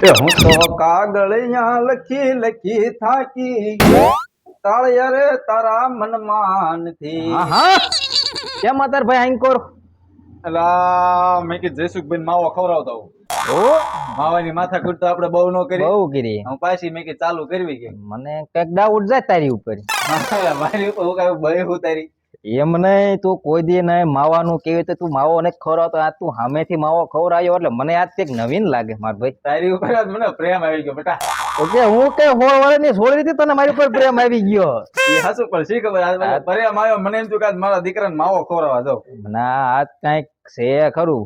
એ હું તો કાગળિયા લખી લખી થાકી તાળિયા રે તારા મનમાનથી કેમ અતાર ભાઈ આંકોર? અલા મેં કે જયસુખભાઈ માવો ખવડાવતા હું ઓ. માવાની માથા કૂટ તો આપણે બહુ ન કરી. બહુ કરી. હું પાછી મેં કે ચાલુ કરવી કે. મને કંઈક ડાઉટ જાય તારી ઉપર. મારી ઉપર હું કાંઈ ભય હું તારી. એમ નહીં તું કોઈ દી નહીં માવાનું કેવી રીતે? તું માવો ને તો આ તું સામેથી માવો ખવડાવ્યો એટલે મને આજ કંઈક નવીન લાગે માર ભાઈ. તારી ઉપર મને પ્રેમ આવી ગયો બેટા. એટલે હું કઈ હોળ વાળા ની છોડી દીધી તને મારી ઉપર પ્રેમ આવી ગયો. એ હાસુ પણ શી ખબર? આજ પ્રેમ આવ્યો. મને એમ તું કે મારા દીકરાને માવો ખવરાવા દો ના આજ કાંઈક છે ખરું.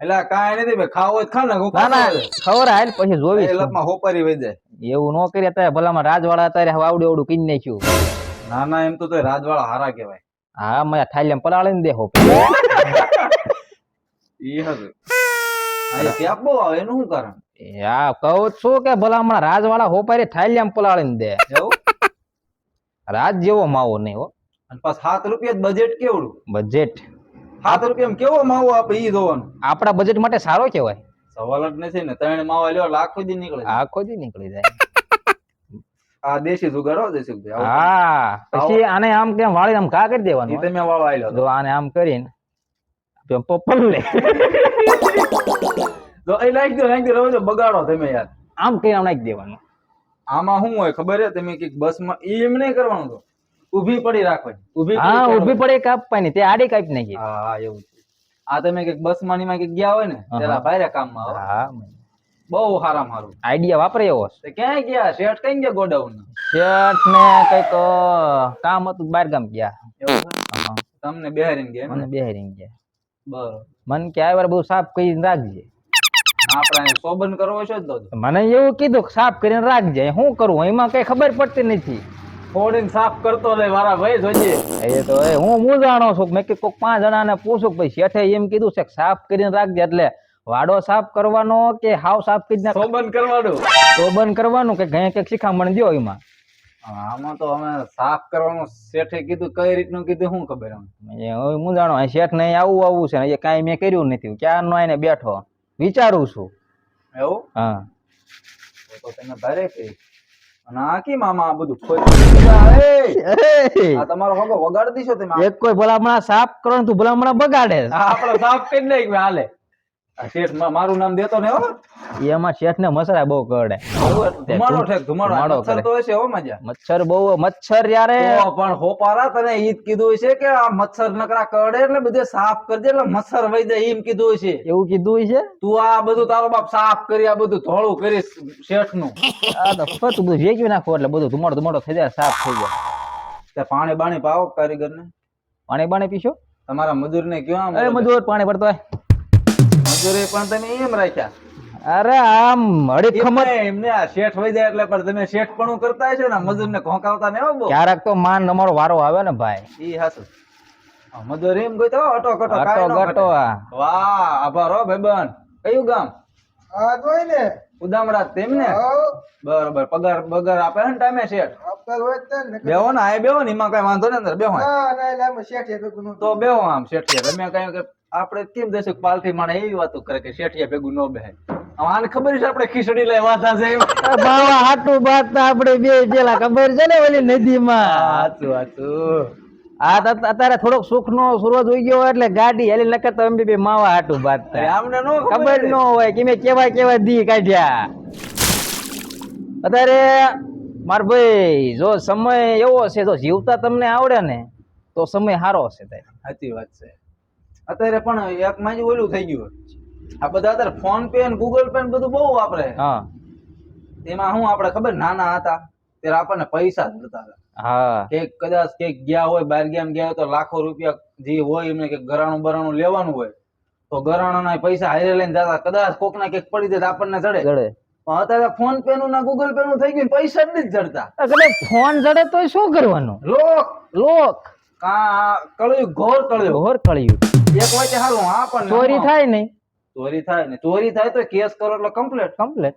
એટલે કાંઈ નથી ભાઈ ખાવો જ ખા ને ના ના ખબર હાલ પછી જોવી લપમાં હોપારી વહી જાય. એવું ન કરી અત્યારે ભલામાં રાજવાળા અત્યારે આવડું આવડું કઈ નાખ્યું. ના ના એમ તો રાજવાળા હારા કહેવાય. હા મને થાલ્યામ પલાળી ને દેખો ઈ હતું હા, ત્યાં બહુ આવે એનું શું કારણ? હા કહું છું કે ભલામણ રાજવાળા હોપારી થાલ્યામ પલાળી ને દે. રાજ જેવો માવો નહીં હો. અને સાત રૂપિયા બજેટ કેવડું? બજેટ સાત રૂપિયા કેવો માવો આપે ઈ જોવાનું? આપણા બજેટ માટે સારો કહેવાય. સવાલ જ નથી ને ત્રણ માવા લ્યો લાખો દી નીકળે આખો દી નીકળી જાય. આ દેશી જુગાડો દેશી હા પછી આને આમ કેમ વાળી આમ કા કરી દેવાનું તમે વાળો આયલો તો. આને આમ કરીને પપ્પલ લે. તો એ લાગી દો લાગી દો બગાડો તમે યાર. આમ કઈ આમ નાખી દેવાનું. આમાં શું હોય ખબર છે તમે કંઈક બસમાં એમ નહીં કરવાનું તો. ઊભી પડી રાખવાની. ઊભી હા ઊભી પડે કાપવાની તે આડી કાપી નાખી. હા એવું છે. આ તમે કંઈક બસમાં માં કંઈક ગયા હોય ને આ ભારે કામમાં હા. બહુ સારા મારું આઈડિયા વાપરે એવો છે. ક્યાંય ગયા? શેઠ કઈ ગયા ગોડાઉન? શેઠ ને કંઈક કામ હતું બહાર ગામ ગયા. તમને બેહરીન ગયા મને બેહરીન ગયા. બરોબર. મન કે આ વાર બહુ સાફ કરીને રાખજે. આપણે શોભન કરવો છે જ તો? મને એવું કીધું કે સાફ કરીને રાખજે. શું કરું? એમાં કઈ ખબર પડતી નથી. ફોડીને સાફ કરતો રે મારા ભાઈ જોજે. એ તો હું હું જાણો છું. મેં કીધું કોક પાંચ જણાને પૂછું કે ભાઈ શેઠે એમ કીધું છે કે સાફ કરીને રાખજે એટલે વાડો સાફ કરવાનો કે હાવ સાફ કરી નાખ શોભન કરવાનું. બંધ કરવાનું કે કઈ કંઈક શિખામણ દો એમાં? આમાં તો અમે સાફ કરવાનું શેઠે કીધું કઈ રીતનું કીધું શું ખબર હવે મૂંઝાણો અહીં શેઠ ને આવું આવું છે એ કાંઈ મેં કર્યું નથી. ક્યાં નો એને બેઠો? વિચારું છું. એવું? હા. તો તમે ભારે કહી અને આ કેમ આમાં આ બધું ખોઈ આ તમારો હોગો વગાડી દીશો તમે. એક કોઈ ભલામણા સાફ કરવાનું તું ભલામણા બગાડે. આપણે સાફ કરી નાખ્યું હાલે. શેઠ મારું નામ દેતો ને હો. એમાં શેઠ ને મસરા બહુ કરડે. ધુમાડો છે ધુમાડો. મચ્છર તો હશે હો મજા. મચ્છર બહુ મચ્છર યારે પણ હોપારા તને ઈ કીધું છે કે આ મચ્છર નકરા કરડે એટલે બધે સાફ કરજે એટલે મચ્છર વઈ જાય એમ કીધું છે. એવું કીધું છે? તું આ બધું તારો બાપ સાફ કરી આ બધું ધોળું કરીશ શેઠનું આ તો ફતું બધું ભેગવી નાખો એટલે બધું ધુમાડો ધુમાડો થઈ જાય સાફ થઈ જાય. પાણી બાણી પાવો કારીગર ને પાણી બાણી પીશો? તમારા મજૂર ને કયો અરે મજૂર પાણી પડતો હોય મજૂરી પણ તમે એમ રાખ્યા. અરે આમ અડી ખમત એમને આ શેઠ વઈ જાય એટલે પણ તમે શેઠ પણ કરતા છો ને મજૂર ને ખોંકાવતા ને હો બહુ. ક્યારેક તો માન તમારો વારો આવે ને ભાઈ. ઈ હાસુ મજૂર એમ કોઈ તો અટો કટો ગટો આ વાહ આભાર હો ભાઈબંધ. કયું ગામ? આ તો ને? ઉદામડા તેમને બરોબર પગાર બગાર આપે ને ટાઈમે શેઠ? હોય બેહો ને આ બેહો ને એમાં કઈ વાંધો નહીં અંદર બેહો ના. ના શેઠે તો બેહો આમ શેઠિયા તમે કઈ કે આપણે કેમ દેશું પાલથી માણે એવી વાતો કરે કે શેઠિયા ભેગું ન બેહે. આને ખબર છે આપણે ખીચડી લઈ વાતા છે બાવા હાટું બાત આપણે બે પેલા ખબર છે ને ઓલી નદીમાં? હાચું હાચું હા તો અત્યારે થોડોક સુખ નો સુરજ ઉઈ ગયો એટલે ગાડી હેલી નકર તો એમ બી માવા હાટું બાત આમને નો ખબર ન હોય કે મેં કેવા કેવા દી કાઢ્યા. અત્યારે માર ભાઈ જો સમય એવો છે જો જીવતા તમને આવડે ને તો સમય સારો હશે. સાચી વાત છે. અત્યારે પણ એક માં જ ઓલું થઈ ગયું આ બધા અત્યારે ફોન પે ને ગૂગલ પે ને બધું બહુ વાપરે. હા. એમાં શું આપણે ખબર? નાના હતા. ત્યારે આપણને પૈસા જ હતા હા. કે કદાચ કે ગયા હોય બહાર ગયા ગયા હોય તો લાખો રૂપિયા જે હોય એમને કે ગરાણું બરાણું લેવાનું હોય. તો ગરાણાના પૈસા હારે લઈને જતા. કદાચ કોક ના કેક પડી જાય આપણને ચડે ચડે પણ અત્યારે ફોન પે નું ના ગૂગલ પે નું થઈ ગયું પૈસા જ નથી જડતા. ફોન જડે તો શું કરવાનું? લોક. લોક. કળ્યું ઘોર કળ્યું ઘોર કળ્યું એક વાગે હારું હા પણ ચોરી થાય નહીં. ચોરી થાય ને ચોરી થાય તો કેસ કરો એટલે કમ્પ્લેટ કમ્પ્લેટ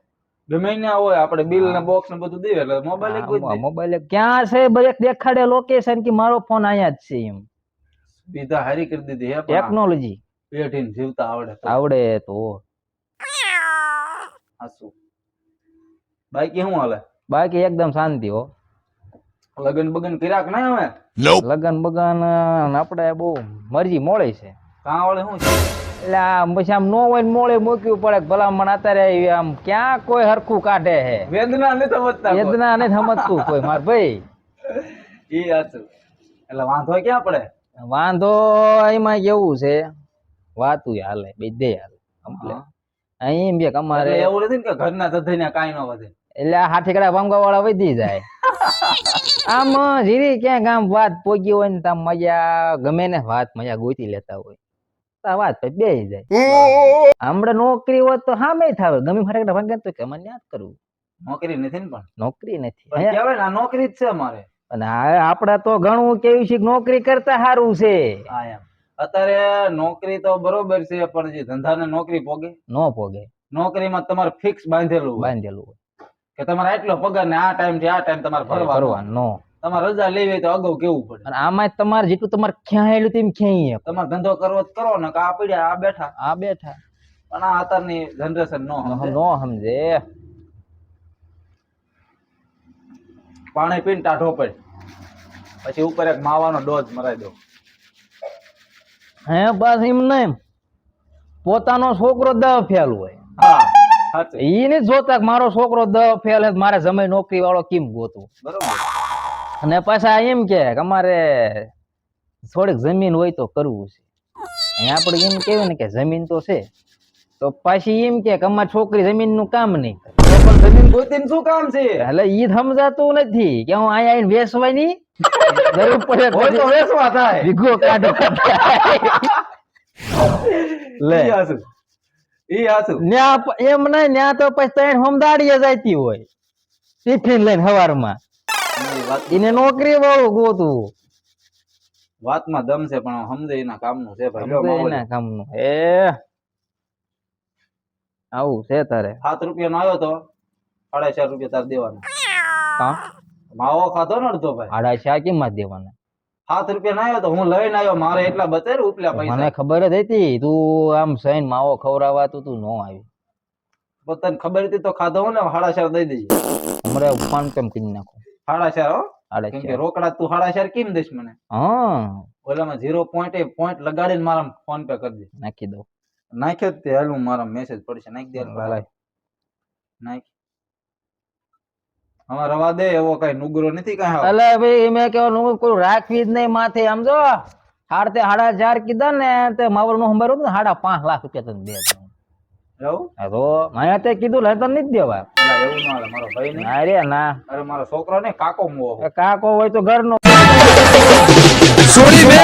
ગમે મહિના હોય આપણે બિલ ને બોક્સ ને બધું દઈએ એટલે મોબાઈલ એક મોબાઈલ ક્યાં છે બધે દેખાડે લોકેશન કે મારો ફોન અહીંયા જ છે એમ. બીજા હારી કરી દીધી હે ટેકનોલોજી પેઢીને જીવતા આવડે આવડે તો. હાસુ. બાકી શું હાલે? બાકી એકદમ શાંતિ હો. લગન બગન કર્યા કે ના હવે? લગન બગન આપણે બહુ મરજી મોડે છે. કાં વળે શું છે? એટલે આમ પછી આમ નો હોય ને મોડે મૂક્યું પડે કે ભલામણ અત્યારે આવી આમ ક્યાં કોઈ હરખું કાઢે હે? વેદના નથી સમજતા વેદના નથી સમજતું કોઈ માર ભાઈ. એ હતું એટલે વાંધો ક્યાં પડે? વાંધો એમાં કેવું છે વાતું હાલે બે દે હાલે Complete. અહીં બે કે અમારે એવું નથી ને કે ઘરના ધધાઈને કાંઈ ન વધે. એટલે હાથી કડા ભાંગવા વાળા વધી જાય. આમ જીરી ક્યાંક આમ વાત પોગી હોય ને તમ મજા ગમે ને વાત મજા ગોતી લેતા હોય. તો વાત પછી બે જાય. હમણાં નોકરી હોય તો સામે થાવે. ગમે ફાટે કડા ભાંગે તો કે મને યાદ કરવું. નોકરી નથી ને પણ. નોકરી નથી. ને નોકરી જ છે અમારે. અને આપડા તો ઘણું કેવું છે કે નોકરી કરતા સારું છે. અત્યારે નોકરી તો બરોબર છે પણ જે ધંધાને નોકરી પોગે. નો પોગે. નોકરીમાં તમારે ફિક્સ બાંધેલું બાંધેલું હોય. કે તમારે એટલો પગાર ને આ ટાઈમથી આ ટાઈમ તમારે ભરવાનો. તમારે રજા લેવી તો અગાઉ કેવું પડે? અને આમાં તમારે જેટલું તમારે ખ્યાયેલું તેમ ખ્યાય તમારે ધંધો કરવો તો કરો ને કે આ પડ્યા આ બેઠા. આ બેઠા. પણ આ અત્યારની જનરેશન નો નો સમજે. પાણી પીને ટાઢો પડે. પછી ઉપર એક માવાનો ડોઝ મરાઈ દો. હે બસ એમ નહીં. પોતાનો છોકરો દ ફેલ હોય. હા. સાચું. ઈ ને જોતા મારો છોકરો દ ફેલ હે મારે જમાઈ નોકરી વાળો કેમ ગોતું બરોબર. અને પાછા એમ કે અમારે થોડીક જમીન હોય તો કરવું છે. અહીંયા આપણે એમ કહેવાય ને કે જમીન તો છે. તો પાછી એમ કે અમારી છોકરી જમીનનું કામ નહીં કરે. પણ જમીન ગોતીને શું કામ છે? એટલે ઈ સમજાતું નથી કે હું અહીંયા આવીને વેચવાની જરૂર પડે હોય તો પછી વેચવા થાય. વિઘો કાઢો. લે. ઈ. ન્યા એમ નહીં ન્યા તો પછી ત્રણ હોમદાડીએ જાતી હોય. ટિફિન લઈને હવારમાં. એને નોકરી વાળું ગોતું. વાતમાં દમ છે પણ સમજે એના કામનું છે ભાઈ. એના કામનું. એ. આવું છે તારે. સાત રૂપિયા નો આવ્યો તો સાડા ચાર રૂપિયા તાર દેવાના. હા? માવો ખાધો ને અડધો ભાઈ? આડા ચાર કેમ દેવાના? સાત રૂપિયા ના આવ્યો તો હું લઈને આવ્યો મારે એટલા બચે ઉપલા પૈસા. મને ખબર જ હતી તું આમ સહીન માવો ખવડાવવા તું તું નો આવી પોતાને ખબર હતી તો ખાધો હું ને હાડા ચાર દઈ દેજે. હમણાં ફોન કેમ કરી નાખો? હાડા ચાર હો કે ચાર. રોકડા તું હાડા ચાર કેમ દઈશ મને? હા. ઓલામાં ઝીરો પોઈન્ટ એ પોઈન્ટ લગાડીને મારા ફોન પે કરી દે. નાખી દઉં. નાખ્યો તે હાલું મારા મેસેજ પડશે. નાખી દે. ભલાઈ. નાખ. અમારે રવા દે એવો કઈ નુગરો નથી કઈ અલે ભાઈ મેં કેવાનું કોઈ રાખવી જ નહીં માથે સમજો? હાડતે હાડા ચાર કીધા ને તે માવરનું સંભાળ્યું ને હાડા પાંચ લાખ રૂપિયા તને દે. એવું? તો કીધું લે તને નથી દેવા. એવું ના મારો ભાઈ ને ના ના. અરે મારો છોકરો ને કાકો મુવો. કાકો હોય તો ઘરનો. નો બે